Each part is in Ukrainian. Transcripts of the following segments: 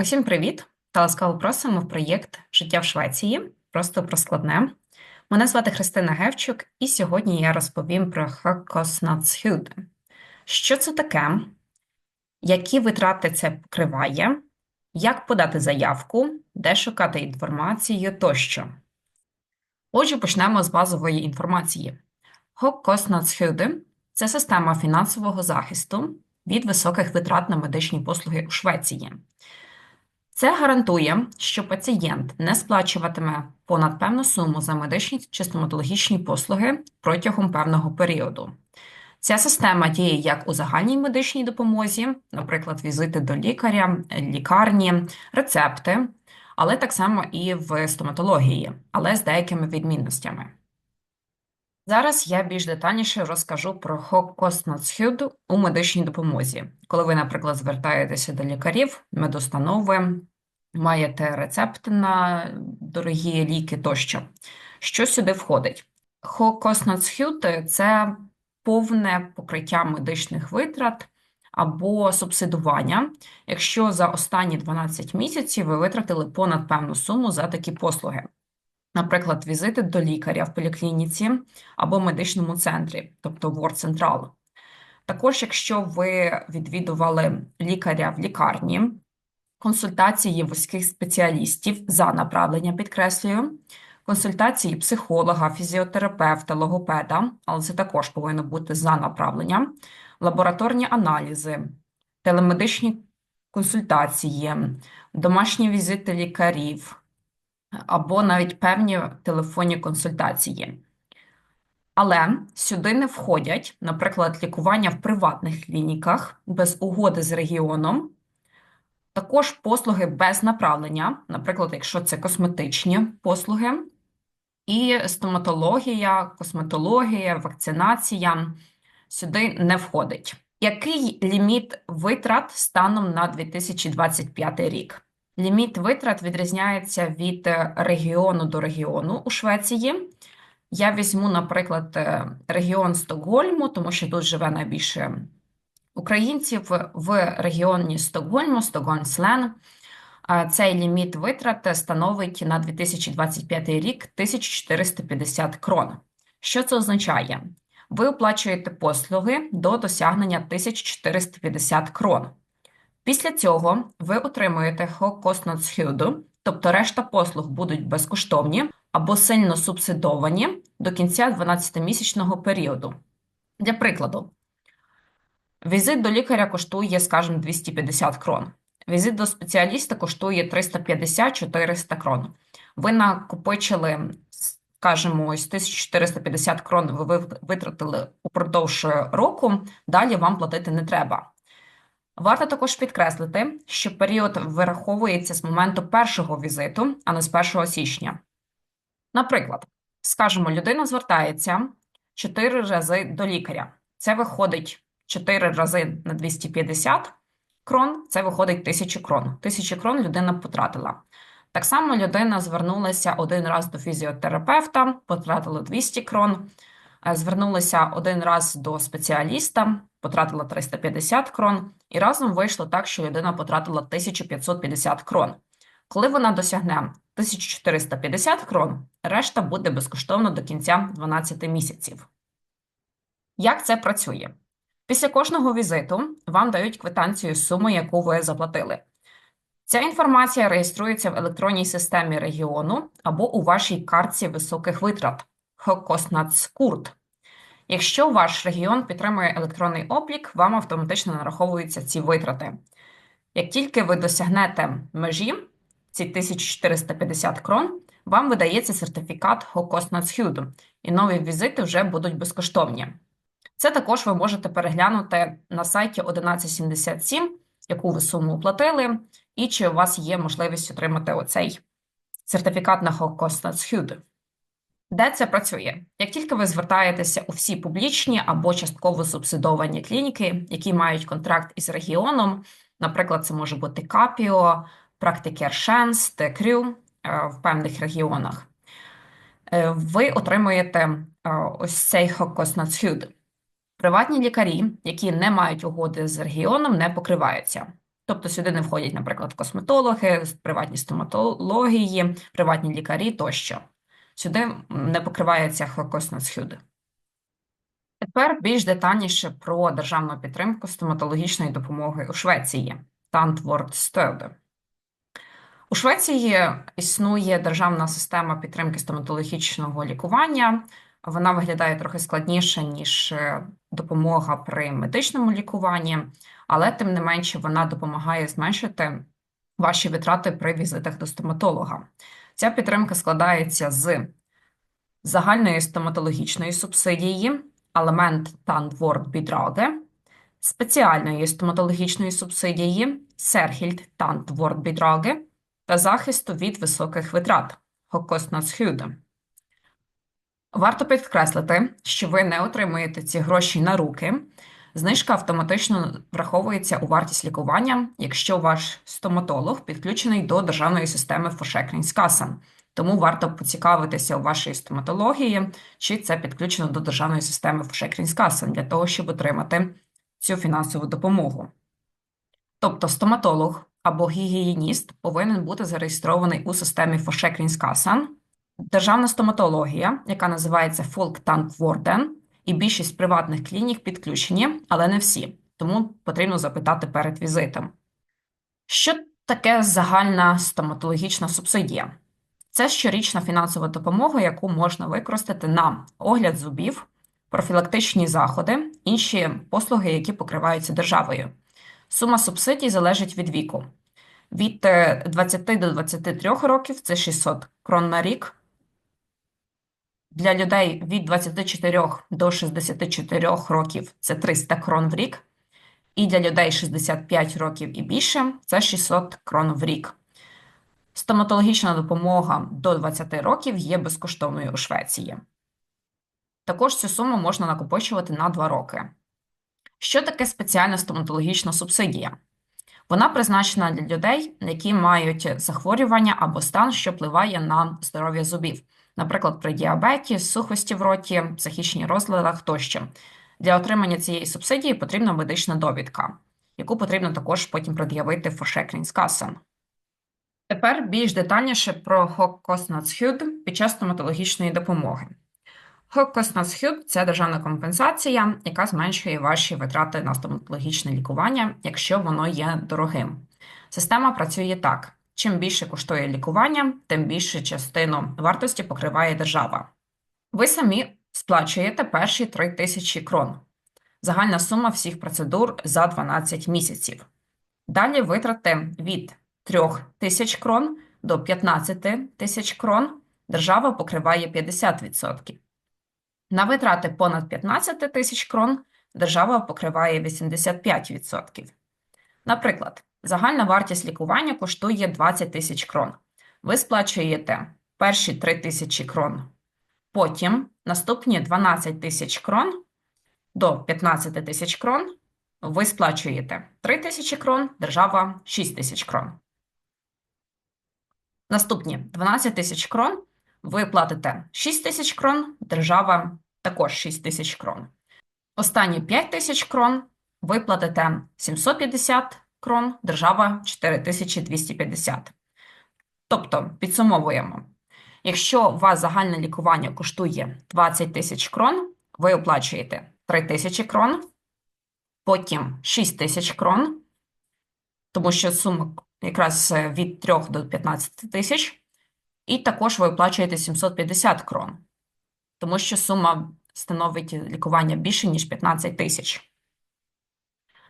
Усім привіт! Та ласкаво просимо в проєкт Життя в Швеції. Просто про складне. Мене звати Христина Гевчук, і сьогодні я розповім про Хакоснацхюд. Що це таке? Які витрати це покриває? Як подати заявку, де шукати інформацію тощо. Отже, почнемо з базової інформації. Хоккоснацхюди – це система фінансового захисту від високих витрат на медичні послуги у Швеції. Це гарантує, що пацієнт не сплачуватиме понад певну суму за медичні чи стоматологічні послуги протягом певного періоду. Ця система діє як у загальній медичній допомозі, наприклад, візити до лікаря, лікарні, рецепти, але так само і в стоматології, але з деякими відмінностями. Зараз я більш детальніше розкажу про Хоккоснацхюд у медичній допомозі. Коли ви, наприклад, звертаєтеся до лікарів, медустанови, маєте рецепт на дорогі ліки тощо. Що сюди входить? Хоккоснацхюд – це повне покриття медичних витрат або субсидування, якщо за останні 12 місяців ви витратили понад певну суму за такі послуги. Наприклад, візити до лікаря в поліклініці або медичному центрі, тобто ВОР-централ. Також, якщо ви відвідували лікаря в лікарні, консультації вузьких спеціалістів за направлення підкреслюю, консультації психолога, фізіотерапевта, логопеда, але це також повинно бути за направленням, лабораторні аналізи, телемедичні консультації, домашні візити лікарів або навіть певні телефонні консультації. Але сюди не входять, наприклад, лікування в приватних клініках без угоди з регіоном, також послуги без направлення, наприклад, якщо це косметичні послуги, і стоматологія, косметологія, вакцинація сюди не входить. Який ліміт витрат станом на 2025 рік? Ліміт витрат відрізняється від е, регіону до регіону у Швеції. Я візьму, наприклад, е, регіон Стокгольму, тому що тут живе найбільше українців в регіоні Стокгольму, Стокгольмслен. Цей ліміт витрат становить на 2025 рік 1450 крон. Що це означає? Ви оплачуєте послуги до досягнення 1450 крон. Після цього ви отримуєте Хокоснацхюду, тобто решта послуг будуть безкоштовні або сильно субсидовані до кінця 12-місячного періоду. Для прикладу, візит до лікаря коштує, скажімо, 250 крон. Візит до спеціаліста коштує 350-400 крон. Ви накопичили, скажімо, ось 1450 крон ви витратили упродовж року, далі вам платити не треба. Варто також підкреслити, що період вираховується з моменту першого візиту, а не з 1 січня. Наприклад, скажімо, людина звертається 4 рази до лікаря. Це виходить 4 рази на 250 крон, це виходить 1000 крон. 1000 крон людина потратила. Так само людина звернулася один раз до фізіотерапевта, потратила 200 крон, е, звернулася один раз до спеціаліста, потратила 350 крон, і разом вийшло так, що людина потратила 1550 крон. Коли вона досягне 1450 крон, решта буде безкоштовно до кінця 12 місяців. Як це працює? Після кожного візиту вам дають квитанцію суми, яку ви заплатили. Ця інформація реєструється в електронній системі регіону або у вашій картці високих витрат Хокоснацкурт. Якщо ваш регіон підтримує електронний облік, вам автоматично нараховуються ці витрати. Як тільки ви досягнете межі, ці 1450 крон, вам видається сертифікат Хокоснацхюду, і нові візити вже будуть безкоштовні. Це також ви можете переглянути на сайті 1177, яку ви суму оплатили, і чи у вас є можливість отримати оцей сертифікат на Хокоснацхюд. Де це працює? Як тільки ви звертаєтеся у всі публічні або частково субсидовані клініки, які мають контракт із регіоном, наприклад, це може бути Капіо, Практикер Шенс, Текрю в певних регіонах, е, ви отримуєте е, ось цей Хокоснацхюд. Приватні лікарі, які не мають угоди з регіоном, не покриваються. Тобто сюди не входять, наприклад, косметологи, приватні стоматології, приватні лікарі тощо. Сюди не покривається Хокоснацхюд. Тепер більш детальніше про державну підтримку стоматологічної допомоги у Швеції Тантворд Tandvårdsstöd. У Швеції існує державна система підтримки стоматологічного лікування. Вона виглядає трохи складніше, ніж е, допомога при медичному лікуванні, але тим не менше вона допомагає зменшити ваші витрати при візитах до стоматолога. Ця підтримка складається з загальної стоматологічної субсидії, елемент tandvårdbidraget, спеціальної стоматологічної субсидії, särskilt tandvårdbidraget та захисту від високих витрат Högkostnadsskydd. Варто підкреслити, що ви не отримуєте ці гроші на руки. Знижка автоматично враховується у вартість лікування, якщо ваш стоматолог підключений до державної системи Forsäkringskassan. Тому варто поцікавитися у вашій стоматології, чи це підключено до державної системи Forsäkringskassan для того, щоб отримати цю фінансову допомогу. Тобто стоматолог або гігієніст повинен бути зареєстрований у системі Forsäkringskassan. Державна стоматологія, яка називається Folktandvården, і більшість приватних клінік підключені, але не всі, тому потрібно запитати перед візитом. Що таке загальна стоматологічна субсидія? Це щорічна фінансова допомога, яку можна використати на огляд зубів, профілактичні заходи, інші послуги, які покриваються державою. Сума субсидій залежить від віку. Від 20 е, до 23 років це 600 крон на рік. Для людей від 24 до 64 років це 300 крон в рік. І для людей 65 років і більше це 600 крон в рік. Стоматологічна допомога до 20 років є безкоштовною у Швеції. Також цю суму можна накопичувати на 2 роки. Що таке спеціальна стоматологічна субсидія? Вона призначена для людей, які мають захворювання або стан, що впливає на здоров'я зубів, наприклад, при діабеті, сухості в роті, психічних розладах тощо. Для отримання цієї субсидії потрібна медична довідка, яку потрібно також потім пред'явити Forsäkringskassan. Тепер більш детальніше про Högkostnadsskydd під час стоматологічної допомоги. Högkostnadsskydd – це державна компенсація, яка зменшує ваші витрати на стоматологічне лікування, якщо воно є дорогим. Система працює так: чим більше коштує лікування, тим більшу частину вартості покриває держава. Ви самі сплачуєте перші 3 тисячі крон. Загальна сума всіх процедур за 12 місяців. Далі витрати від 3 тисяч крон до 15 тисяч крон держава покриває 50%. На витрати понад 15 тисяч крон держава покриває 85%. Наприклад, загальна вартість лікування коштує 20 тисяч крон. Ви сплачуєте перші 3 тисячі крон, потім наступні 12 тисяч крон до 15 тисяч крон. Ви сплачуєте 3 тисячі крон, держава 6 тисяч крон. Наступні 12 тисяч крон ви платите 6 тисяч крон, держава також 6 тисяч крон. Останні 5 тисяч крон ви платите 750 крон, держава 4250. Тобто, підсумовуємо, якщо у вас загальне лікування коштує 20 тисяч крон, ви оплачуєте 3 тисячі крон, потім 6 тисяч крон, тому що сума якраз від 3 до 15 тисяч. І також ви оплачуєте 750 крон, тому що сума становить лікування більше, ніж 15 тисяч.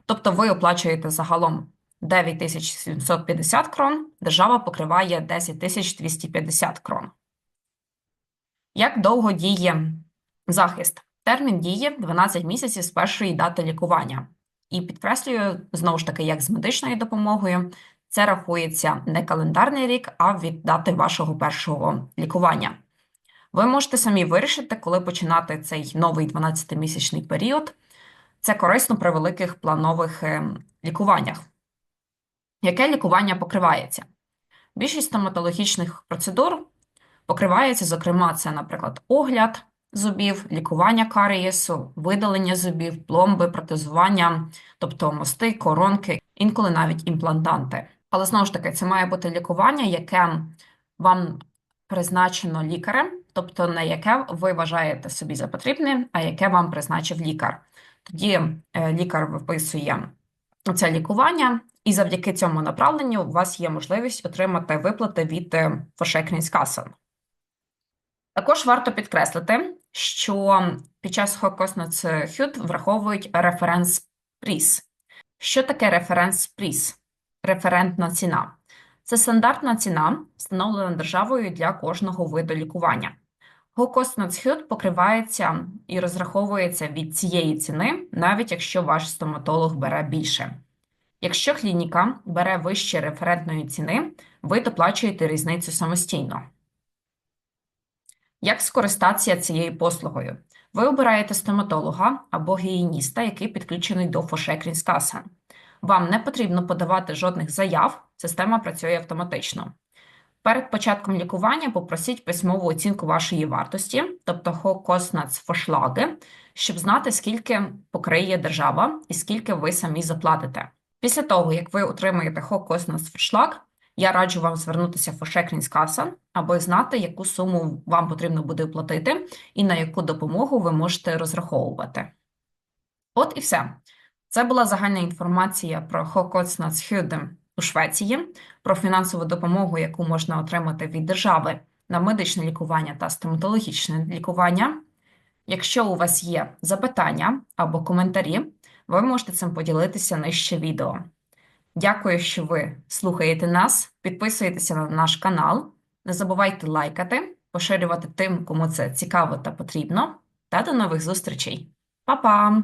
Тобто ви оплачуєте загалом 9750 крон, держава покриває 10250 крон. Як довго діє захист? Термін діє 12 місяців з першої дати лікування. І підкреслюю, знову ж таки, як з медичною допомогою, це рахується не календарний рік, а від дати вашого першого лікування. Ви можете самі вирішити, коли починати цей новий 12-місячний період. Це корисно при великих планових е, лікуваннях. Яке лікування покривається? Більшість стоматологічних процедур покривається, зокрема, це, наприклад, огляд, зубів, лікування карієсу, видалення зубів, пломби, протезування, тобто мости, коронки, інколи навіть імплантанти. Але знову ж таки, це має бути лікування, яке вам призначено лікарем, тобто не яке ви вважаєте собі за потрібне, а яке вам призначив лікар. Тоді е, лікар виписує це лікування, і завдяки цьому направленню у вас є можливість отримати виплати від е, Також варто підкреслити, що під час Хокоснацхют враховують референс-пріс. Що таке референс-пріс? Референтна ціна. Це стандартна ціна, встановлена державою для кожного виду лікування. Гокоснацхют покривається і розраховується від цієї ціни, навіть якщо ваш стоматолог бере більше. Якщо клініка бере вище референтної ціни, ви доплачуєте різницю самостійно. Як скористатися цією послугою? Ви обираєте стоматолога або гігієніста, який підключений до Försäkringskassan. Вам не потрібно подавати жодних заяв, система працює автоматично. Перед початком лікування попросіть письмову оцінку вашої вартості, тобто Högkostnadsförslaget, щоб знати, скільки покриє держава і скільки ви самі заплатите. Після того, як ви отримаєте Högkostnadsförslag, я раджу вам звернутися в Försäkringskassan, аби знати, яку суму вам потрібно буде оплатити і на яку допомогу ви можете розраховувати. От і все. Це була загальна інформація про Högkostnadsskyddet у Швеції, про фінансову допомогу, яку можна отримати від держави на медичне лікування та стоматологічне лікування. Якщо у вас є запитання або коментарі, ви можете цим поділитися нижче відео. Дякую, що ви слухаєте нас, підписуєтеся на наш канал, не забувайте лайкати, поширювати тим, кому це цікаво та потрібно. Та до нових зустрічей. Па-па!